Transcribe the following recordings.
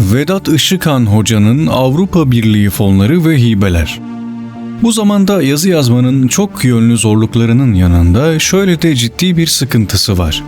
Vedat Işıkhan Hoca'nın Avrupa Birliği fonları ve hibeler. Bu zamanda yazı yazmanın çok yönlü zorluklarının yanında şöyle de ciddi bir sıkıntısı var.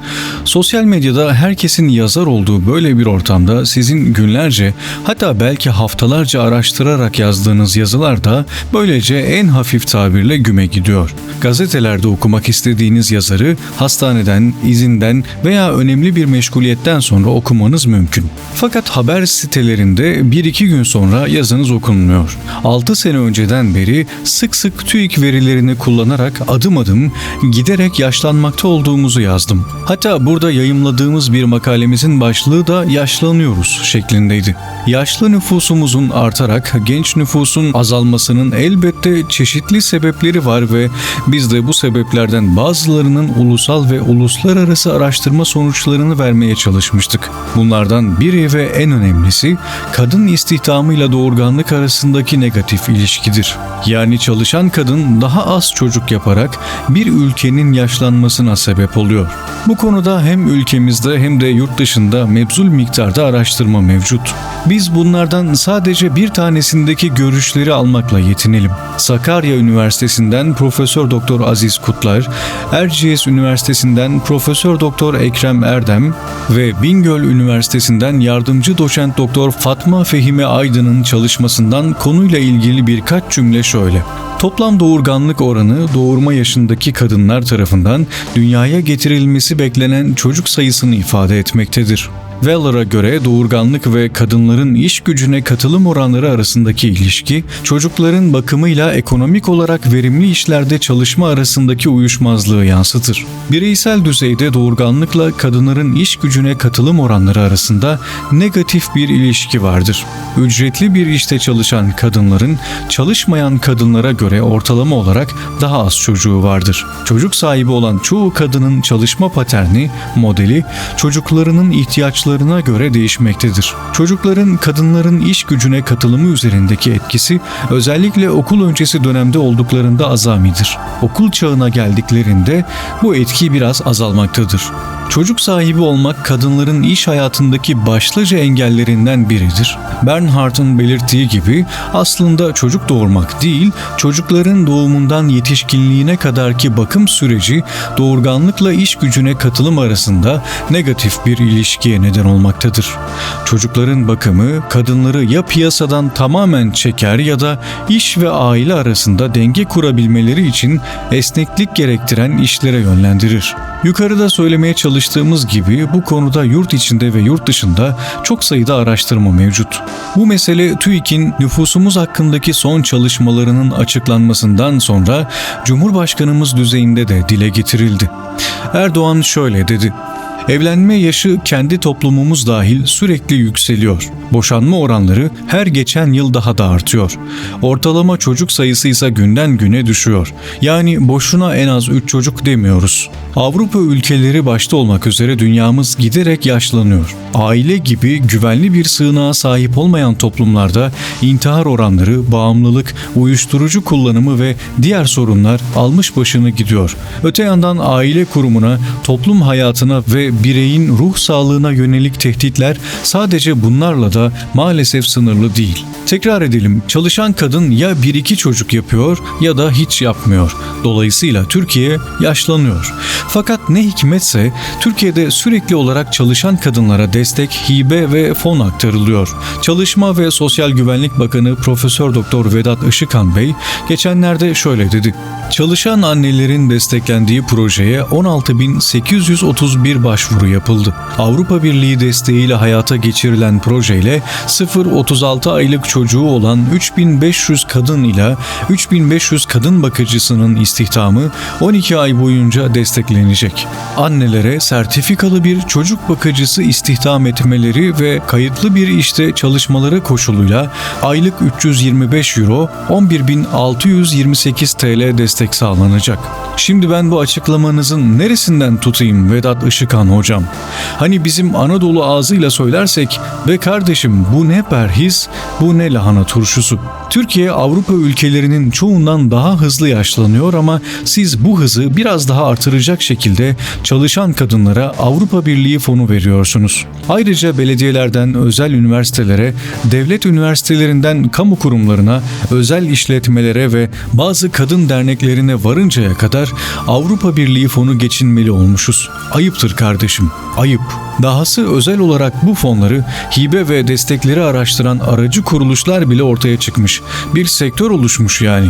Sosyal medyada herkesin yazar olduğu böyle bir ortamda sizin günlerce hatta belki haftalarca araştırarak yazdığınız yazılar da böylece en hafif tabirle güme gidiyor. Gazetelerde okumak istediğiniz yazarı hastaneden, izinden veya önemli bir meşguliyetten sonra okumanız mümkün. Fakat haber sitelerinde bir iki gün sonra yazınız okunmuyor. 6 sene önceden beri sık sık TÜİK verilerini kullanarak adım adım giderek yaşlanmakta olduğumuzu yazdım. Hatta burada yayımladığımız bir makalemizin başlığı da yaşlanıyoruz şeklindeydi. Yaşlı nüfusumuzun artarak genç nüfusun azalmasının elbette çeşitli sebepleri var ve biz de bu sebeplerden bazılarının ulusal ve uluslararası araştırma sonuçlarını vermeye çalışmıştık. Bunlardan biri ve en önemlisi kadın istihdamıyla doğurganlık arasındaki negatif ilişkidir. Yani çalışan kadın daha az çocuk yaparak bir ülkenin yaşlanmasına sebep oluyor. Bu konuda hem ülkemizde hem de yurt dışında mebzul miktarda araştırma mevcut. Biz bunlardan sadece bir tanesindeki görüşleri almakla yetinelim. Sakarya Üniversitesi'nden Profesör Doktor Aziz Kutlar, Erciyes Üniversitesi'nden Profesör Doktor Ekrem Erdem ve Bingöl Üniversitesi'nden yardımcı doçent Doktor Fatma Fehime Aydın'ın çalışmasından konuyla ilgili birkaç cümle şöyle. Toplam doğurganlık oranı doğurma yaşındaki kadınlar tarafından dünyaya getirilmesi beklenen çocuk sayısını ifade etmektedir. Weller'a göre doğurganlık ve kadınların iş gücüne katılım oranları arasındaki ilişki, çocukların bakımıyla ekonomik olarak verimli işlerde çalışma arasındaki uyuşmazlığı yansıtır. Bireysel düzeyde doğurganlıkla kadınların iş gücüne katılım oranları arasında negatif bir ilişki vardır. Ücretli bir işte çalışan kadınların çalışmayan kadınlara göre ortalama olarak daha az çocuğu vardır. Çocuk sahibi olan çoğu kadının çalışma paterni, modeli çocuklarının ihtiyaçlarına göre değişmektedir. Çocukların kadınların iş gücüne katılımı üzerindeki etkisi özellikle okul öncesi dönemde olduklarında azamidir. Okul çağına geldiklerinde bu etki biraz azalmaktadır. Çocuk sahibi olmak kadınların iş hayatındaki başlıca engellerinden biridir. Bernhardt'ın belirttiği gibi aslında çocuk doğurmak değil, çocukların doğumundan yetişkinliğine kadarki bakım süreci doğurganlıkla iş gücüne katılım arasında negatif bir ilişkiye neden olmaktadır. Çocukların bakımı kadınları ya piyasadan tamamen çeker ya da iş ve aile arasında denge kurabilmeleri için esneklik gerektiren işlere yönlendirir. Yukarıda söylemeye çalıştığımız gibi bu konuda yurt içinde ve yurt dışında çok sayıda araştırma mevcut. Bu mesele TÜİK'in nüfusumuz hakkındaki son çalışmalarının açıklanmasından sonra Cumhurbaşkanımız düzeyinde de dile getirildi. Erdoğan şöyle dedi. Evlenme yaşı kendi toplumumuz dahil sürekli yükseliyor. Boşanma oranları her geçen yıl daha da artıyor. Ortalama çocuk sayısı ise günden güne düşüyor. Yani boşuna en az 3 çocuk demiyoruz. Avrupa ülkeleri başta olmak üzere dünyamız giderek yaşlanıyor. Aile gibi güvenli bir sığınağa sahip olmayan toplumlarda intihar oranları, bağımlılık, uyuşturucu kullanımı ve diğer sorunlar almış başını gidiyor. Öte yandan aile kurumuna, toplum hayatına ve bireyin ruh sağlığına yönelik tehditler sadece bunlarla da maalesef sınırlı değil. Tekrar edelim, çalışan kadın ya bir iki çocuk yapıyor ya da hiç yapmıyor. Dolayısıyla Türkiye yaşlanıyor. Fakat ne hikmetse Türkiye'de sürekli olarak çalışan kadınlara destek, hibe ve fon aktarılıyor. Çalışma ve Sosyal Güvenlik Bakanı Profesör Doktor Vedat Işıkhan Bey geçenlerde şöyle dedi. Çalışan annelerin desteklendiği projeye 16.831 başvuru yapıldı. Avrupa Birliği desteğiyle hayata geçirilen projeyle 0-36 aylık çocuğu olan 3500 kadın ile 3500 kadın bakıcısının istihdamı 12 ay boyunca desteklenecek. Annelere sertifikalı bir çocuk bakıcısı istihdam etmeleri ve kayıtlı bir işte çalışmaları koşuluyla aylık 325 euro 11.628 TL destek sağlanacak. Şimdi ben bu açıklamanızın neresinden tutayım Vedat Işıkhan hocam? Hani bizim Anadolu ağzıyla söylersek ve kardeşim bu ne perhiz bu ne lahana turşusu. Türkiye Avrupa ülkelerinin çoğundan daha hızlı yaşlanıyor ama siz bu hızı biraz daha artıracak şekilde çalışan kadınlara Avrupa Birliği fonu veriyorsunuz. Ayrıca belediyelerden özel üniversitelere, devlet üniversitelerinden kamu kurumlarına, özel işletmelere ve bazı kadın derneklerine varıncaya kadar Avrupa Birliği fonu geçinmeli olmuşuz. Ayıptır kardeşim, ayıp. Dahası özel olarak bu fonları hibe ve destekleri araştıran aracı kuruluşlar bile ortaya çıkmış. Bir sektör oluşmuş yani.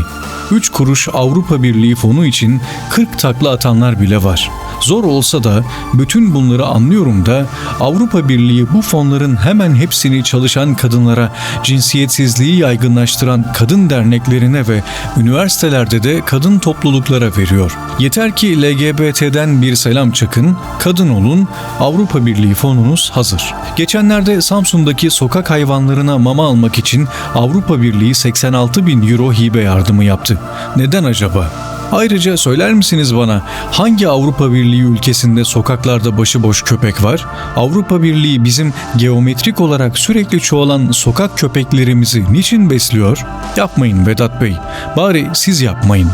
3 kuruş Avrupa Birliği fonu için 40 takla atanlar bile var. Zor olsa da bütün bunları anlıyorum da Avrupa Birliği bu fonların hemen hepsini çalışan kadınlara, cinsiyetsizliği yaygınlaştıran kadın derneklerine ve üniversitelerde de kadın topluluklara veriyor. Yeter ki LGBT'den bir selam çakın, kadın olun, Avrupa Birliği fonunuz hazır. Geçenlerde Samsun'daki sokak hayvanlarına mama almak için Avrupa Birliği 86 bin euro hibe yardımı yaptı. Neden acaba? Ayrıca söyler misiniz bana hangi Avrupa Birliği ülkesinde sokaklarda başıboş köpek var? Avrupa Birliği bizim geometrik olarak sürekli çoğalan sokak köpeklerimizi niçin besliyor? Yapmayın Vedat Bey. Bari siz yapmayın.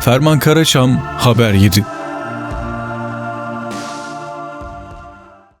Ferman Karaçam Haber 7